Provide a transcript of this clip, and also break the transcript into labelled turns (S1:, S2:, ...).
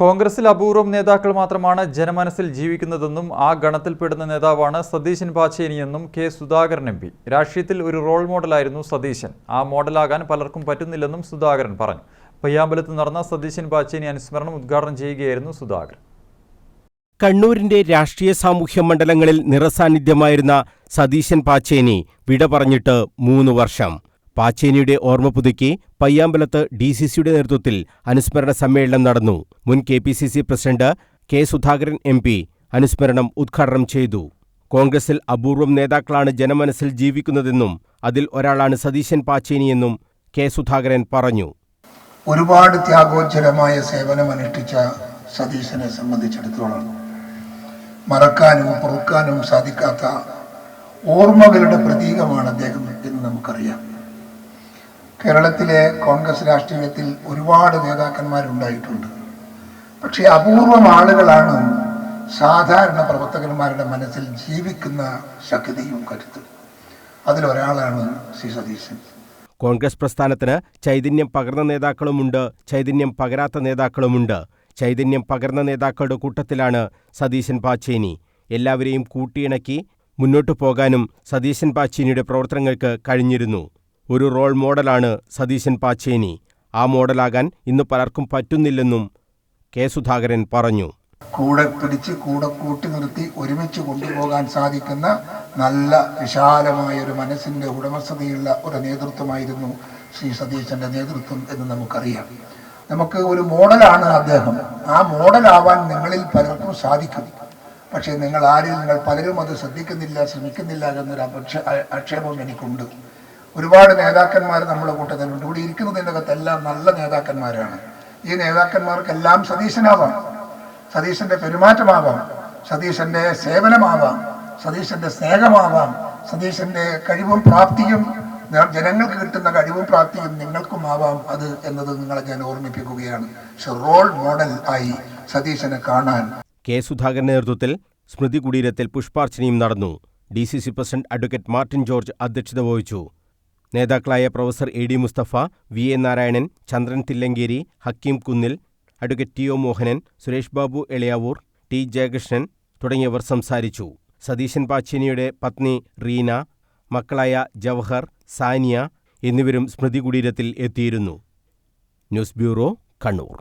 S1: കോൺഗ്രസിൽ അപൂർവം നേതാക്കൾ മാത്രമാണ് ജനമനസ്സിൽ ജീവിക്കുന്നതെന്നും ആ ഗണത്തിൽപ്പെടുന്ന നേതാവാണ് സതീശൻ പാച്ചേനിയെന്നും കെ സുധാകരൻ എം പി. രാഷ്ട്രീയത്തിൽ ഒരു റോൾ മോഡലായിരുന്നു സതീശൻ. ആ മോഡലാകാൻ പലർക്കും പറ്റുന്നില്ലെന്നും സുധാകരൻ പറഞ്ഞു. പയ്യാമ്പലത്ത് നടന്ന സതീശൻ പാച്ചേനി അനുസ്മരണം ഉദ്ഘാടനം ചെയ്യുകയായിരുന്നു സുധാകരൻ.
S2: കണ്ണൂരിന്റെ രാഷ്ട്രീയ സാമൂഹ്യ മണ്ഡലങ്ങളിൽ നിറസാന്നിധ്യമായിരുന്ന സതീശൻ പാച്ചേനി വിട പറഞ്ഞിട്ട് മൂന്ന് വർഷം. പാച്ചേനിയുടെ ഓർമ്മ പുതുക്കി പയ്യാമ്പലത്ത് ഡി സി സിയുടെ നേതൃത്വത്തിൽ അനുസ്മരണ സമ്മേളനം നടന്നു. മുൻ K P C C president K Sudhakaran M P അനുസ്മരണം ഉദ്ഘാടനം ചെയ്തു. കോൺഗ്രസിൽ അപൂർവം നേതാക്കളാണ് ജനമനസ്സിൽ ജീവിക്കുന്നതെന്നും അതിൽ ഒരാളാണ് സതീശൻ പാച്ചേനിയെന്നും കെ സുധാകരൻ പറഞ്ഞു.
S3: ഒരുപാട് ത്യാഗോജ്ജലമായ സേവനമനുഷ്ഠിച്ച സതീശനെ സംബന്ധിച്ചിടത്തോളം മറക്കാനും പൊറുക്കാനും സാധിക്കാത്ത ഓർമ്മകളുടെ പ്രതീകമാണ് അദ്ദേഹം എന്ന് നമുക്കറിയാം. കേരളത്തിലെ കോൺഗ്രസ് രാഷ്ട്രീയത്തിൽ ഒരുപാട് നേതാക്കന്മാരുണ്ടായിട്ടുണ്ട്. പക്ഷേ അപൂർവം ആളുകളാണ് സാധാരണ പ്രവർത്തകന്മാരുടെ മനസ്സിൽ ജീവിക്കുന്ന ശക്തിയും കരുത്തും. അതിലൊരാളാണ് സി സതീശൻ.
S2: കോൺഗ്രസ് പ്രസ്ഥാനത്തിന് ചൈതന്യം പകർന്ന നേതാക്കളുമുണ്ട് ചൈതന്യം പകരാത്ത നേതാക്കളുമുണ്ട്. ചൈതന്യം പകർന്ന നേതാക്കളുടെ കൂട്ടത്തിലാണ് സതീശൻ പാച്ചേനി. എല്ലാവരെയും കൂട്ടിയിണക്കി മുന്നോട്ടു പോകാനും സതീശൻ പാച്ചേനിയുടെ പ്രവർത്തനങ്ങൾക്ക് കഴിഞ്ഞിരുന്നു. ഒരു റോൾ മോഡലാണ് സതീശൻ പാച്ചേനി. ആ മോഡലാകാൻ ഇന്ന് പലർക്കും പറ്റുന്നില്ലെന്നും കെ സുധാകരൻ പറഞ്ഞു.
S3: കൂടെ പിടിച്ച് കൂടെ കൂട്ടി നിർത്തി ഒരുമിച്ച് കൊണ്ടുപോകാൻ സാധിക്കുന്ന നല്ല വിശാലമായ ഒരു മനസ്സിന്റെ ഉടമസ്ഥതയുള്ള ഒരു നേതൃത്വമായിരുന്നു ശ്രീ സതീശന്റെ നേതൃത്വം എന്ന് നമുക്കറിയാം. നമുക്ക് ഒരു മോഡലാണ് അദ്ദേഹം. ആ മോഡലാവാൻ നിങ്ങളിൽ പലർക്കും സാധിക്കും. പക്ഷേ നിങ്ങൾ ആരും നിങ്ങൾ പലരും അത് ശ്രദ്ധിക്കുന്നില്ല ശ്രമിക്കുന്നില്ല എന്നൊരു അപക്ഷ ആക്ഷേപം എനിക്കുണ്ട്. ഒരുപാട് നേതാക്കന്മാർ നമ്മുടെ കൂട്ടത്തിലുണ്ട്. ഇവിടെ ഇരിക്കുന്നതിന്റെ അകത്തെല്ലാം നല്ല നേതാക്കന്മാരാണ്. ഈ നേതാക്കന്മാർക്കെല്ലാം സതീശനാവാം. സതീശന്റെ പെരുമാറ്റമാവാം. സതീശന്റെ സേവനമാവാം. സതീശന്റെ സ്നേഹമാവാം. സതീശന്റെ കഴിവും പ്രാപ്തിയും ജനങ്ങൾക്ക് കിട്ടുന്ന കഴിവും പ്രാപ്തിയും നിങ്ങൾക്കും ആവാം അത് എന്നത് നിങ്ങളെ ഞാൻ ഓർമ്മിപ്പിക്കുകയാണ്. റോൾ മോഡൽ ആയി സതീശനെ കാണാൻ.
S2: കെ സുധാകരന്റെ നേതൃത്വത്തിൽ സ്മൃതി കുടീരത്തിൽ പുഷ്പാർച്ചനയും നടന്നു. D C C president advocate Martin George അധ്യക്ഷത വഹിച്ചു. നേതാക്കളായ professor A D Mustafa V A Narayanan Chandran Thillankeri Hakeem Kunnil advocate T O Mohanan Suresh Babu Eliyavoor T Jayakrishnan തുടങ്ങിയവർ സംസാരിച്ചു. സതീശൻ പാച്ചേനിയുടെ പത്നി റീന മക്കളായ ജവഹർ സാനിയ എന്നിവരും സ്മൃതി കുടീരത്തിൽ എത്തിയിരുന്നു. News bureau Kannur.